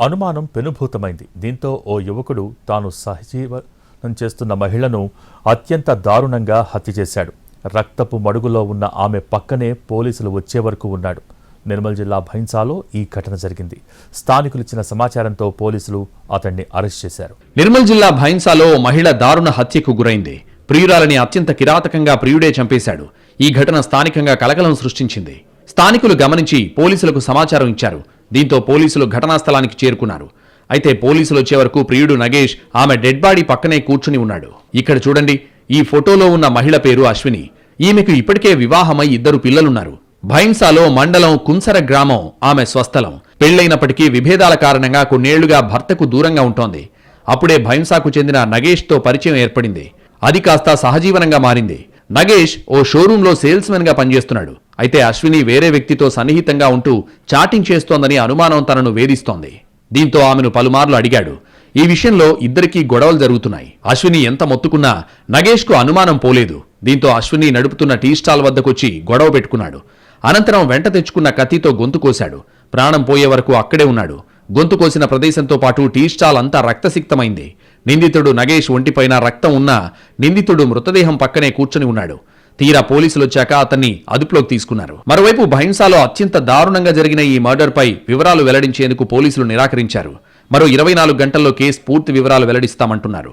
అనుమానం పెనుభూతమైంది. దీంతో ఓ యువకుడు తాను సహజీవనం చేస్తున్న మహిళను అత్యంత దారుణంగా హత్య చేశాడు. రక్తపు మడుగులో ఉన్న ఆమె పక్కనే పోలీసులు వచ్చే వరకు ఉన్నాడు. నిర్మల్ జిల్లా భైన్సాలో ఈ ఘటన జరిగింది. స్థానికులు ఇచ్చిన సమాచారంతో పోలీసులు అతన్ని అరెస్ట్ చేశారు. నిర్మల్ జిల్లా భైన్సాలో మహిళ దారుణ హత్యకు గురైంది. ప్రియురాలని అత్యంత కిరాతకంగా ప్రియుడే చంపేశాడు. ఈ ఘటన స్థానికంగా కలకలం సృష్టించింది. స్థానికులు గమనించి పోలీసులకు సమాచారం ఇచ్చారు. దీంతో పోలీసులు ఘటనా స్థలానికి చేరుకున్నారు. అయితే పోలీసులు వచ్చే వరకు ప్రియుడు నగేష్ ఆమె డెడ్ బాడీ పక్కనే కూర్చుని ఉన్నాడు. ఇక్కడ చూడండి ఈ ఫోటోలో ఉన్న మహిళ పేరు అశ్విని. ఈమెకు ఇప్పటికే వివాహమై ఇద్దరు పిల్లలున్నారు. భైంసాలో మండలం కుంసర గ్రామం ఆమె స్వస్థలం. పెళ్ళైనప్పటికీ విభేదాల కారణంగా కొన్నేళ్ళుగా భర్తకు దూరంగా ఉంటోంది. అప్పుడే భైంసాకు చెందిన నగేష్తో పరిచయం ఏర్పడింది. అది కాస్త సహజీవనంగా మారింది. నగేష్ ఓ షోరూంలో సేల్స్మెన్గా పనిచేస్తున్నాడు. అయితే అశ్విని వేరే వ్యక్తితో సన్నిహితంగా ఉంటూ చాటింగ్ చేస్తోందని అనుమానం తనను వేధిస్తోంది. దీంతో ఆమెను పలుమార్లు అడిగాడు. ఈ విషయంలో ఇద్దరికీ గొడవలు జరుగుతున్నాయి. అశ్విని ఎంత మొత్తుకున్నా నగేష్కు అనుమానం పోలేదు. దీంతో అశ్విని నడుపుతున్న టీ స్టాల్ వద్దకొచ్చి గొడవ పెట్టుకున్నాడు. అనంతరం వెంట తెచ్చుకున్న కత్తితో గొంతు కోశాడు. ప్రాణం పోయే వరకు అక్కడే ఉన్నాడు. గొంతు కోసిన ప్రదేశంతో పాటు టీ స్టాల్ అంతా రక్తసిక్తమైంది. నిందితుడు నగేష్ ఒంటిపైన రక్తం ఉన్నా నిందితుడు మృతదేహం పక్కనే కూర్చొని ఉన్నాడు. తీరా పోలీసులు వచ్చాక అతన్ని అదుపులోకి తీసుకున్నారు. మరోవైపు భైంసాలో అత్యంత దారుణంగా జరిగిన ఈ మర్డర్పై వివరాలు వెల్లడించేందుకు పోలీసులు నిరాకరించారు. మరో ఇరవై నాలుగు గంటల్లో కేసు పూర్తి వివరాలు వెల్లడిస్తామంటున్నారు.